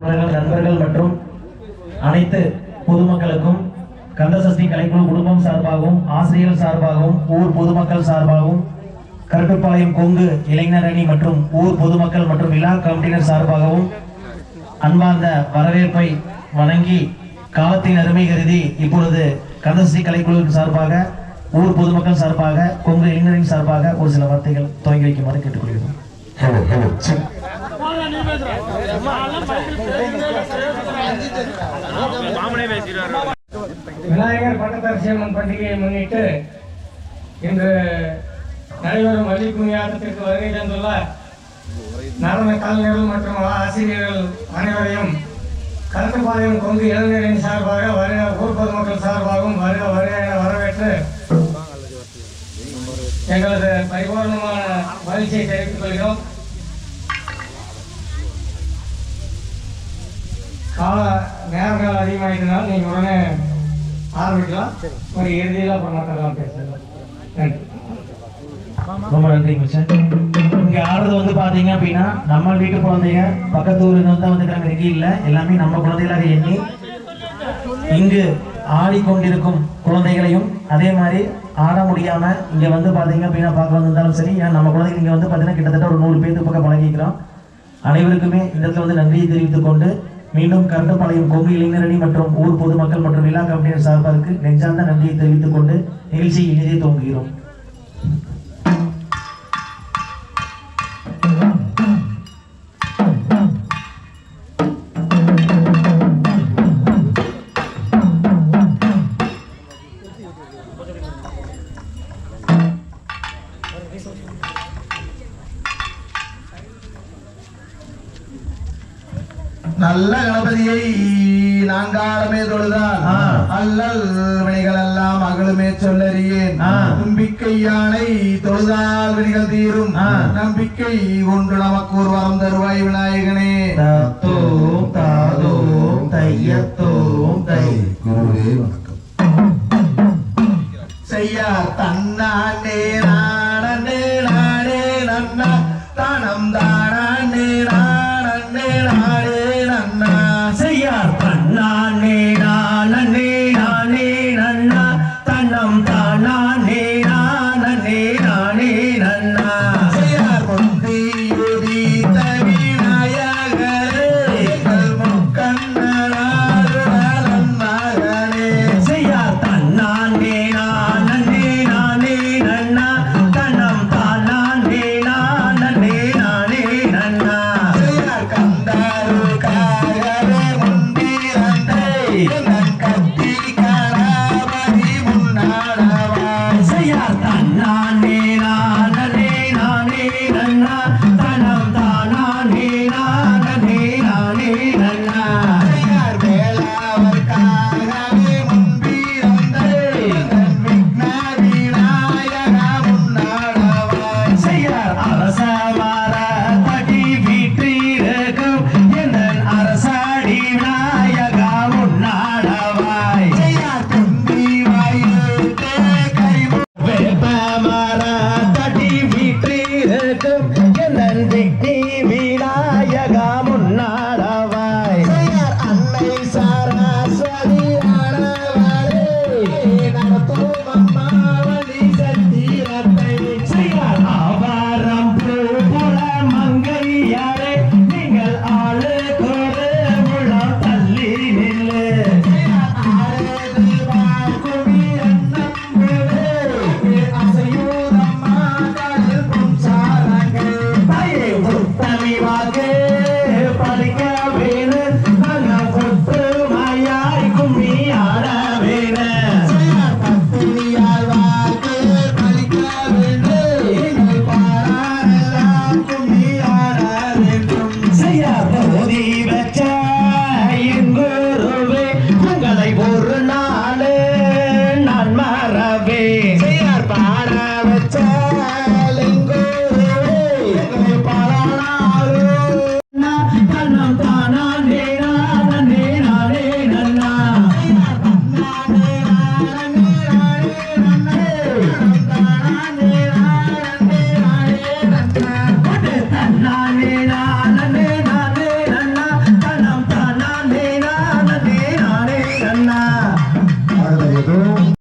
நண்பர்கள் மற்றும் அனைத்து பொதுமக்களுக்கும் கந்தசஷ்டி கலைக்குழு குடும்பம் சார்பாகவும் ஆசிரியர்கள் சார்பாகவும் ஊர் பொதுமக்கள் சார்பாகவும் கருட்டுப்பாளையம் கொங்கு இளைஞர் அணி மற்றும் ஊர் பொதுமக்கள் மற்றும் விழா கமிட்டியினர் சார்பாகவும் அன்பார்ந்த வரவேற்பை வணங்கி காலத்தின் அருமை கருதி இப்பொழுது கந்தசஷ்டி கலைக்குழுவின் சார்பாக ஊர் பொதுமக்கள் சார்பாக கொங்கு இளைஞரின் சார்பாக ஒரு சில வார்த்தைகள் துவங்கி வைக்குமாறு கேட்டுக்கொள்கிறோம். விநாயகர் பட்டத்தரசியம்மன் பண்டிகையை முன்னிட்டு இன்று நடைபெறும் வள்ளிக்குமி ஆட்டத்திற்கு வருகை தந்துள்ள நடன கலைஞர்கள் மற்றும் ஆசிரியர்கள் அனைவரையும் கருத்துப்பாளையம் கொங்கு இளைஞரின் சார்பாக வருக ஊர் பொதுமக்கள் சார்பாகவும் வருக வருக என வரவேற்று எங்களது பரிபூர்ணமான மகிழ்ச்சியை தெரிவித்துக் கொள்கிறோம். கால நேரங்கள் அதிகமாயிட்டனால நீங்க உடனே ஆரம்பிக்கலாம். ஒரு இறுதியில் அப்புறம் தரலாம் பேசலாம். நன்றி. ரொம்ப நன்றி மிச்சர் இங்கே ஆடுறது வந்து பார்த்தீங்க அப்படின்னா நம்ம வீட்டு குழந்தைங்க பக்கத்து ஊர் இருந்து தான் வந்துக்கிறாங்க எங்க இல்லை எல்லாமே நம்ம குழந்தைகளாக எண்ணி இங்கு ஆடிக்கொண்டிருக்கும் குழந்தைகளையும் அதே மாதிரி ஆட முடியாமல் இங்கே வந்து பார்த்தீங்க அப்படின்னா பார்க்க வந்திருந்தாலும் சரி ஏன்னா நம்ம குழந்தைங்க இங்கே வந்து பார்த்தீங்கன்னா கிட்டத்தட்ட ஒரு நூறு பேருக்கு பக்கம் பழகிக்கிறோம். அனைவருக்குமே இந்த இடத்துல வந்து நன்றியை தெரிவித்துக் கொண்டு மீண்டும் கருத்தப்பாளையம் கொங்கு இளைஞரணி மற்றும் ஊர் பொதுமக்கள் மற்றும் விழா கமிட்டியின் சார்பாருக்கு நெஞ்சார்ந்த நன்றியை தெரிவித்துக் கொண்டு நிகழ்ச்சியை இணைய துவங்குகிறோம். நல்ல கணபதியை நாங்காலமே தொழுதான். அல்லல் வினைகள் எல்லாம் அகலுமே சொல்லறியேன். நம்பிக்கை யானை தொழுதால் வினைகள் தீரும். நம்பிக்கை கொண்டு நமக்கு ஒரு வரம் தருவாய் விநாயகனே தத்தோம் தாதோம் தையத்தோம் தை குருவே வணக்கம் செய்யா தன்னானே நானே நானே நன்னா தானம் தானே